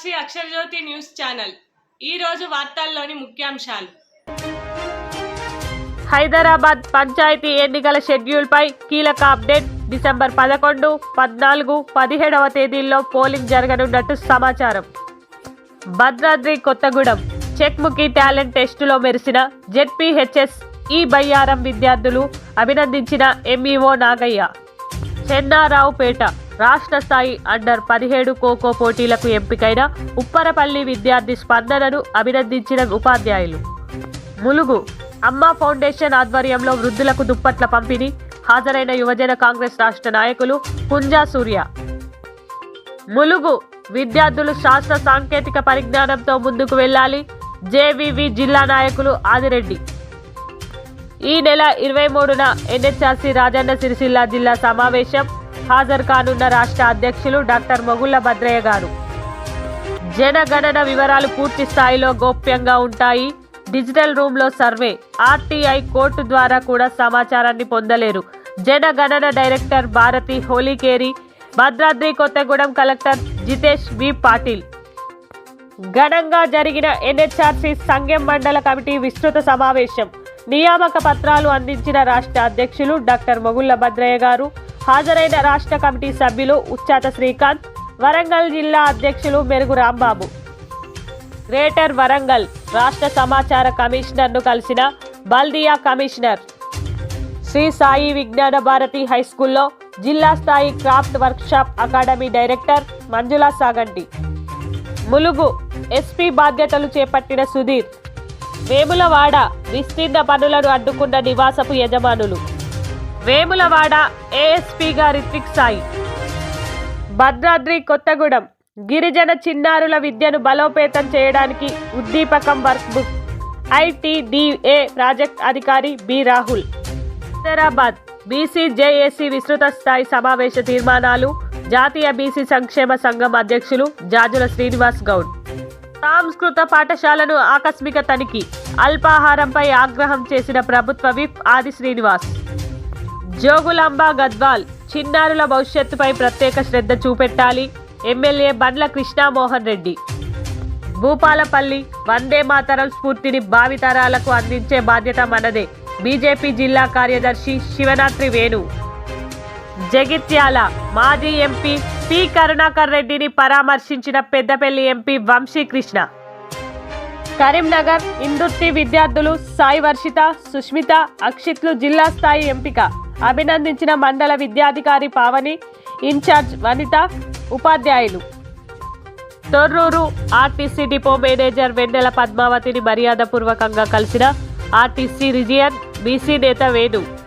సాక్షి Akshara Jyothi news channel. ఈ రోజు వార్తల్లోని ముఖ్యాంశాలు. హైదరాబాద్ పంచాయతీ ఎన్నికల షెడ్యూల్పై కీలక అప్డేట్. డిసెంబర్ పదకొండు పద్నాలుగు పదిహేడవ తేదీల్లో పోలింగ్ జరగనున్నట్టు సమాచారం. భద్రాద్రి కొత్తగూడెం చెక్ముఖి టాలెంట్ టెస్టులో మెరిసిన జెడ్పీహెచ్ఎస్ ఈ బయ్యారం విద్యార్థులు అభినందించిన ఎంఈఓ నాగయ్య. చెన్నారావుపేట రాష్ట్ర స్థాయి అండర్ పదిహేడు ఖోఖో పోటీలకు ఎంపికైన ఉప్పరపల్లి విద్యార్థి స్పందనను అభినందించిన ఉపాధ్యాయులు. ములుగు అమ్మ ఫౌండేషన్ ఆధ్వర్యంలో వృద్ధులకు దుప్పట్ల పంపిణీ హాజరైన యువజన కాంగ్రెస్ రాష్ట్ర నాయకులు పుంజా సూర్య. ములుగు విద్యార్థులు శాస్త్ర సాంకేతిక పరిజ్ఞానంతో ముందుకు వెళ్ళాలి జేవివి జిల్లా నాయకులు ఆదిరెడ్డి. ఈ నెల ఇరవై మూడున ఎన్హెచ్ఆర్సీ రాజన్న సిరిసిల్ల జిల్లా సమావేశం హాజరు కానున్న రాష్ట్ర అధ్యక్షులు డాక్టర్ మొగుళ్ళ భద్రయ్య గారు. జనగణన వివరాలు పూర్తి స్థాయిలో గోప్యంగా ఉంటాయి. డిజిటల్ రూమ్లో సర్వే ఆర్టీఐ కోర్టు ద్వారా కూడా సమాచారాన్ని పొందలేరు. జనగణన director Bharathi Holikeri Bhadradri Kothagudem collector Jitesh V Patil. ఘనంగా జరిగిన ఎన్హెచ్ఆర్సీ సంఘం మండల కమిటీ విస్తృత సమావేశం. నియామక పత్రాలు అందించిన రాష్ట్ర అధ్యక్షులు డాక్టర్ మొగుళ్ళ భద్రయ్య గారు హాజరైన రాష్ట్ర కమిటీ సభ్యులు ఉచ్చాత శ్రీకాంత్ వరంగల్ జిల్లా అధ్యక్షులు మెరుగు రాంబాబు. గ్రేటర్ వరంగల్ రాష్ట్ర సమాచార కమిషనర్ను కలిసిన బల్దియా కమిషనర్ శ్రీ సాయి విజ్ఞాన భారతి హై స్కూల్లో జిల్లా స్థాయి craft workshop academy director Manjula Saganti. Mulugu SP బాధ్యతలు చేపట్టిన సుధీర్. వేములవాడ విస్తీర్ణ పనులను అడ్డుకున్న నివాసపు యజమానులు. వేములవాడ ఏఎస్పీగా రిత్విక్ సాయి భద్రాద్రి కొత్తగూడెం గిరిజన చిన్నారుల విద్యను బలోపేతం చేయడానికి ఉద్దీపకం వర్క్ బుక్. ఐటీడీఏ ప్రాజెక్ట్ అధికారి B Rahul. Hyderabad BC JAC విస్తృత స్థాయి సమావేశ తీర్మానాలు జాతీయ బీసీ సంక్షేమ సంఘం అధ్యక్షులు జాజుల శ్రీనివాస్ గౌడ్. సాంస్కృత పాఠశాలను ఆకస్మిక తనిఖీ అల్పాహారంపై ఆగ్రహం చేసిన ప్రభుత్వ విప్ ఆది శ్రీనివాస్. జోగులాంబ గద్వాల్ చిన్నారుల భవిష్యత్తుపై ప్రత్యేక శ్రద్ధ చూపెట్టాలి. ఎమ్మెల్యే బండ్ల కృష్ణామోహన్ రెడ్డి. భూపాలపల్లి వందే మాతరం స్ఫూర్తిని భావితరాలకు అందించే బాధ్యత మనదే. బీజేపీ జిల్లా కార్యదర్శి శివనాత్రి వేణు. జగిత్యాల మాజీ ఎంపీ పి కరుణాకర్ రెడ్డిని పరామర్శించిన పెద్దపల్లి ఎంపీ వంశీకృష్ణ కరీంనగర్ ఇందుర్తి విద్యార్థులు సాయి వర్షిత సుష్మిత అక్షిత్లు జిల్లా స్థాయి ఎంపిక. అభినందించిన మండల విద్యాధికారి పావని ఇన్ఛార్జ్ వనిత ఉపాధ్యాయులు. Torrur RTC depot manager Vennela పద్మావతిని మర్యాదపూర్వకంగా కలిసిన ఆర్టీసీ రిజియన్ బీసీ నేత వేణు.